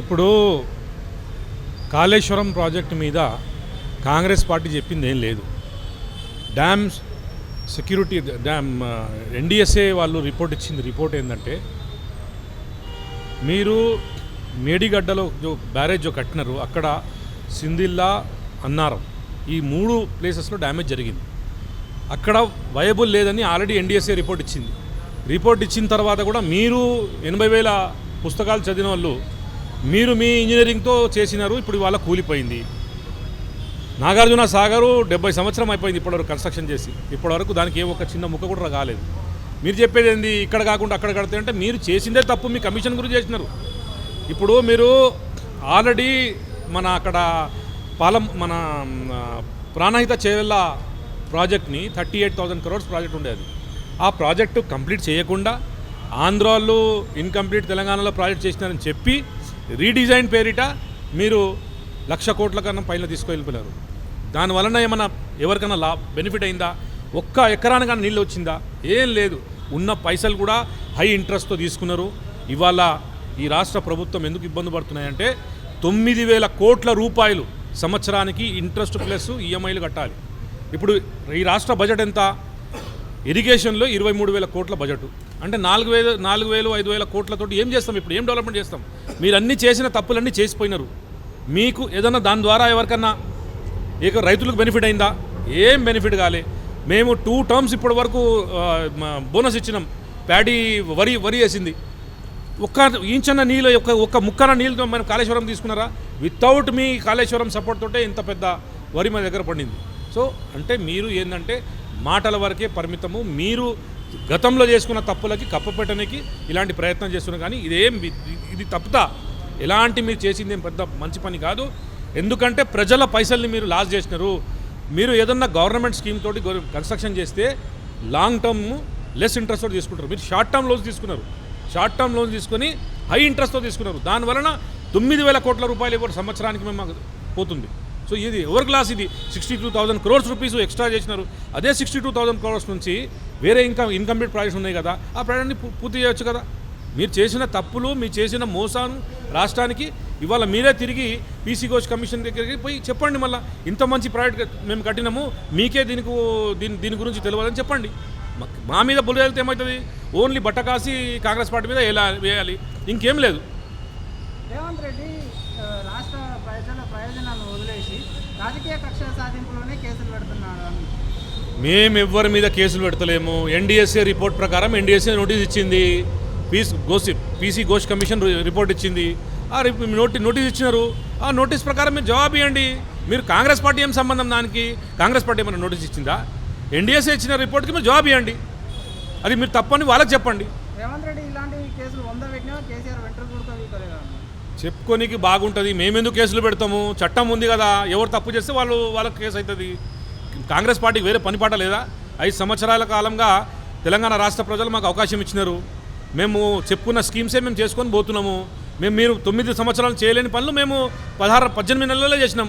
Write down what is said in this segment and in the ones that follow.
ఇప్పుడు కాళేశ్వరం ప్రాజెక్టు మీద కాంగ్రెస్ పార్టీ చెప్పింది ఏం లేదు. డ్యామ్ సెక్యూరిటీ డ్యామ్ ఎన్డిఎస్ఏ వాళ్ళు రిపోర్ట్ ఇచ్చింది. రిపోర్ట్ ఏంటంటే మీరు మేడిగడ్డలో జో బ్యారేజ్ కట్టినారు. అక్కడ సిందిల్లా అన్నారం ఈ మూడు ప్లేసెస్లో డ్యామేజ్ జరిగింది. అక్కడ వయబుల్ లేదని ఆల్రెడీ ఎన్డిఎస్ఏ రిపోర్ట్ ఇచ్చింది. రిపోర్ట్ ఇచ్చిన తర్వాత కూడా మీరు ఎనభై వేల పుస్తకాలు చదివిన వాళ్ళు మీరు మీ ఇంజనీరింగ్తో చేసినారు ఇప్పుడు ఇవాళ కూలిపోయింది. నాగార్జున సాగరు డెబ్బై సంవత్సరం అయిపోయింది ఇప్పటివరకు కన్స్ట్రక్షన్ చేసి. ఇప్పటివరకు దానికి ఏ ఒక్క చిన్న ముక్క కూడా కాలేదు మీరు చెప్పేది ఏంది? ఇక్కడ కాకుండా అక్కడ కడితే అంటే మీరు చేసిందే తప్పు మీ కమిషన్ గురించి చేసినారు. ఇప్పుడు మీరు ఆల్రెడీ మన అక్కడ పాలం మన ప్రాణహిత చేవెళ్ళ ప్రాజెక్ట్ని thirty eight thousand crores project ఉండేది ఆ ప్రాజెక్టు కంప్లీట్ చేయకుండా ఆంధ్రాలో ఇన్కంప్లీట్ తెలంగాణలో ప్రాజెక్ట్ చేసినారని చెప్పి రీడిజైన్ పేరిట మీరు లక్ష కోట్ల కన్నా పైన తీసుకువెళ్ళిపోయినారు. దానివలన ఏమన్నా ఎవరికైనా లా బెనిఫిట్ అయిందా? ఒక్క ఎకరానికన్నా నీళ్ళు వచ్చిందా? ఏం లేదు. ఉన్న పైసలు కూడా హై ఇంట్రెస్ట్తో తీసుకున్నారు. ఇవాళ ఈ రాష్ట్ర ప్రభుత్వం ఎందుకు ఇబ్బంది పడుతున్నాయంటే తొమ్మిది వేల కోట్ల రూపాయలు సంవత్సరానికి ఇంట్రెస్ట్ ప్లస్ ఈఎంఐలు కట్టాలి. ఇప్పుడు ఈ రాష్ట్ర బడ్జెట్ ఎంత? ఇరిగేషన్లో ఇరవై మూడు వేల కోట్ల బడ్జెట్ అంటే నాలుగు వేలు నాలుగు వేలు ఐదు వేల కోట్లతోటి ఏం చేస్తాం ఇప్పుడు? ఏం డెవలప్మెంట్ చేస్తాం? మీరు చేసిన తప్పులన్నీ చేసిపోయినారు. మీకు ఏదన్నా దాని ద్వారా ఎవరికన్నా ఇక రైతులకు బెనిఫిట్ అయిందా? ఏం బెనిఫిట్ కాలే. మేము టూ టర్మ్స్ ఇప్పటి వరకు బోనస్ ఇచ్చినాం. ప్యాడీ వరి వరి వేసింది. ఒక్క ఇంచన్న నీళ్ళు ఒక్క ఒక్క ముక్కన నీళ్ళతో మనం కాళేశ్వరం తీసుకున్నారా? వితౌట్ మీ కాళేశ్వరం సపోర్ట్ తోటే ఇంత పెద్ద వరి మా దగ్గర పండింది. సో అంటే మీరు ఏంటంటే మాటల వరకే పరిమితము. మీరు గతంలో చేసుకున్న తప్పులకి కప్పపెట్టడానికి ఇలాంటి ప్రయత్నం చేస్తున్నాం కానీ ఇదేం ఇది- తప్పుతా. ఎలాంటి మీరు చేసింది ఏం పెద్ద మంచి పని కాదు. ఎందుకంటే ప్రజల పైసల్ని మీరు లాస్ చేసినారు. మీరు ఏదన్నా గవర్నమెంట్ స్కీమ్ తోటి కన్స్ట్రక్షన్ చేస్తే లాంగ్ టర్మ్ లెస్ ఇంట్రెస్ట్తో తీసుకుంటారు. మీరు షార్ట్ టర్మ్ లోన్స్ తీసుకున్నారు. షార్ట్ టర్మ్ లోన్ తీసుకొని హై ఇంట్రెస్ట్తో తీసుకున్నారు. దానివలన తొమ్మిది వేల కోట్ల రూపాయలు ఇవ్వరు సంవత్సరానికి మేము పోతుంది. సో ఇది ఎవరి క్లాస్ ఇది? Sixty two thousand crores rupees extra చేసినారు. అదే సిక్స్టీ టూ థౌసండ్ క్రోర్స్ నుంచి వేరే ఇంకా ఇన్కంప్లీట్ ప్రాజెక్ట్స్ ఉన్నాయి కదా. ఆ ప్రాజెక్ట్ని పూర్తి చేయొచ్చు కదా. మీరు చేసిన తప్పులు మీరు చేసిన మోసాన్ని రాష్ట్రానికి ఇవాళ మీరే తిరిగి పీసీ కోచ్ కమిషన్ దగ్గరికి పోయి చెప్పండి మళ్ళీ. ఇంత మంచి ప్రాజెక్ట్ మేము కట్టినాము మీకే దీనికి దీని దీని గురించి తెలియాలని చెప్పండి. మా- మీద బుల్ల వెళ్తే ఏమవుతుంది? ఓన్లీ బట్ట కాసి కాంగ్రెస్ పార్టీ మీద ఎలా వేయాలి. ఇంకేం లేదు. రేవంత్ రెడ్డి ప్రయోజనాలను వదిలేసి రాజకీయ కక్ష సాధింపులోనే కేసులు పెడుతున్నాడు మేము ఎవ్వరి మీద కేసులు పెడతలేము. ఎన్డీఎస్ఏ రిపోర్ట్ ప్రకారం ఎన్డీఎస్ఏ నోటీస్ ఇచ్చింది. పీస్ గోసి పీసీ ఘోష్ కమిషన్ రిపోర్ట్ ఇచ్చింది. ఆ నోటి నోటీస్ ఇచ్చినారు. ఆ నోటీస్ ప్రకారం మీరు జవాబు ఇవ్వండి మీరు కాంగ్రెస్ పార్టీ ఏం సంబంధం దానికి? కాంగ్రెస్ పార్టీ ఏమైనా నోటీస్ ఇచ్చిందా? ఎన్డీఎస్ఏ ఇచ్చిన రిపోర్ట్కి మీరు జవాబు ఇవ్వండి అది మీరు తప్పని వాళ్ళకి చెప్పండి. రేవంత్ రెడ్డి ఇలాంటి కేసులు వంద పెట్టినా కేసీఆర్ వెంట్రుక కూడా వీకలేదు చెప్పుకోనికి బాగుంటుంది. మేమెందుకు కేసులు పెడతాము? చట్టం ఉంది కదా. ఎవరు తప్పు చేస్తే వాళ్ళు వాళ్ళకి కేసు అవుతుంది కాంగ్రెస్ పార్టీకి వేరే పనిపాట లేదా? ఐదు సంవత్సరాల కాలంగా తెలంగాణ రాష్ట్ర ప్రజలు మాకు అవకాశం ఇచ్చినారు. మేము చెప్పుకున్న స్కీమ్సే మేము చేసుకొని పోతున్నాము. మేము మీరు తొమ్మిది సంవత్సరాలు చేయలేని పనులు మేము పదహారు పద్దెనిమిది నెలల్లో చేసినాం.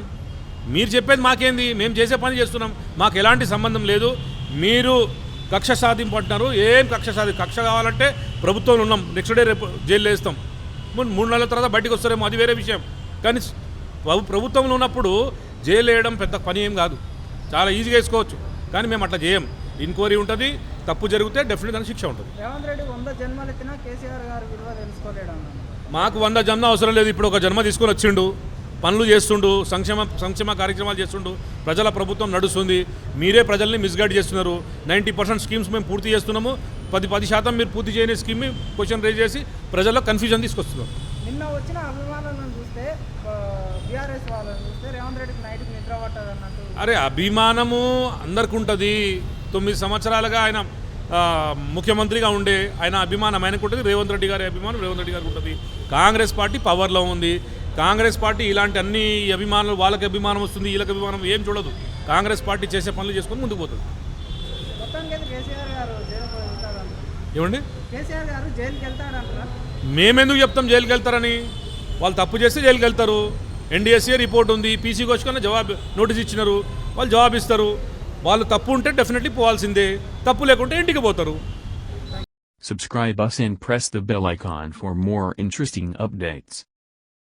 మీరు చెప్పేది మాకేంది? మేము చేసే పని చేస్తున్నాం. మాకు ఎలాంటి సంబంధం లేదు. మీరు కక్ష సాధింపు అంటున్నారు ఏం కక్ష సాధి కక్ష కావాలంటే ప్రభుత్వంలో ఉన్నాం. నెక్స్ట్ డే రేపు జైలు వేస్తాం. మూడు నెలల తర్వాత బయటకు వస్తారేమో అది వేరే విషయం. కానీ ప్రభు- ప్రభుత్వంలో ఉన్నప్పుడు జైలు వేయడం పెద్ద పని ఏం కాదు. చాలా ఈజీగా వేసుకోవచ్చు. కానీ మేము అట్లా చేయం. ఎంక్వైరీ ఉంటుంది తప్పు జరిగితే డెఫినెట్ శిక్ష ఉంటుంది. మాకు వంద జన్మ అవసరం లేదు. ఇప్పుడు ఒక జన్మ తీసుకొని వచ్చిండు పనులు చేస్తుండు సంక్షేమ సంక్షేమ కార్యక్రమాలు చేస్తుండు ప్రజల ప్రభుత్వం నడుస్తుంది. మీరే ప్రజల్ని మిస్గైడ్ చేస్తున్నారు. నైంటీ పర్సెంట్ స్కీమ్స్ మేము పూర్తి చేస్తున్నాము. పది పది శాతం మీరు పూర్తి చేయని స్కీమ్ క్వశ్చన్ రేజ్ చేసి ప్రజల్లో కన్ఫ్యూజన్ తీసుకొస్తున్నారు. నిన్న వచ్చిన అభిమానులను చూస్తే బీఆర్ఎస్ వాళ్ళని చూస్తే రేవంత్ రెడ్డికి నైట్కి నిద్ర పట్టదు అన్నట్టు. అరే అభిమానము అందరికి ఉంటుంది తొమ్మిది సంవత్సరాలుగా ఆయన ముఖ్యమంత్రిగా ఉండే ఆయన అభిమానం ఆయనకు ఉంటుంది రేవంత్ రెడ్డి గారి అభిమానం రేవంత్ రెడ్డి గారికి ఉంటుంది. కాంగ్రెస్ పార్టీ పవర్లో ఉంది. కాంగ్రెస్ పార్టీ ఇలాంటి అన్ని అభిమానులు వాళ్ళకి అభిమానం వస్తుంది వీళ్ళకి అభిమానం ఏం చూడదు. కాంగ్రెస్ పార్టీ చేసే పనులు చేసుకొని ముందుకు పోతుంది మొత్తానికి అయితే కేసీఆర్ గారు జైలుకు వెళ్తాడంటారు ఏమండి? మేమెందుకు చెప్తాం జైలుకి వెళ్తారని? వాళ్ళు తప్పు చేస్తే జైలుకి వెళ్తారు. ఎన్డీఎస్ఏ రిపోర్ట్ ఉంది. పీసీ కన్నా జవాబు నోటీస్ ఇచ్చినారు. వాళ్ళు జవాబు ఇస్తారు. వాళ్ళు తప్పు ఉంటే డెఫినెట్లీ పోవాల్సిందే. తప్పు లేకుంటే ఇంటికి పోతారు. Subscribe us and press the bell icon for more interesting updates.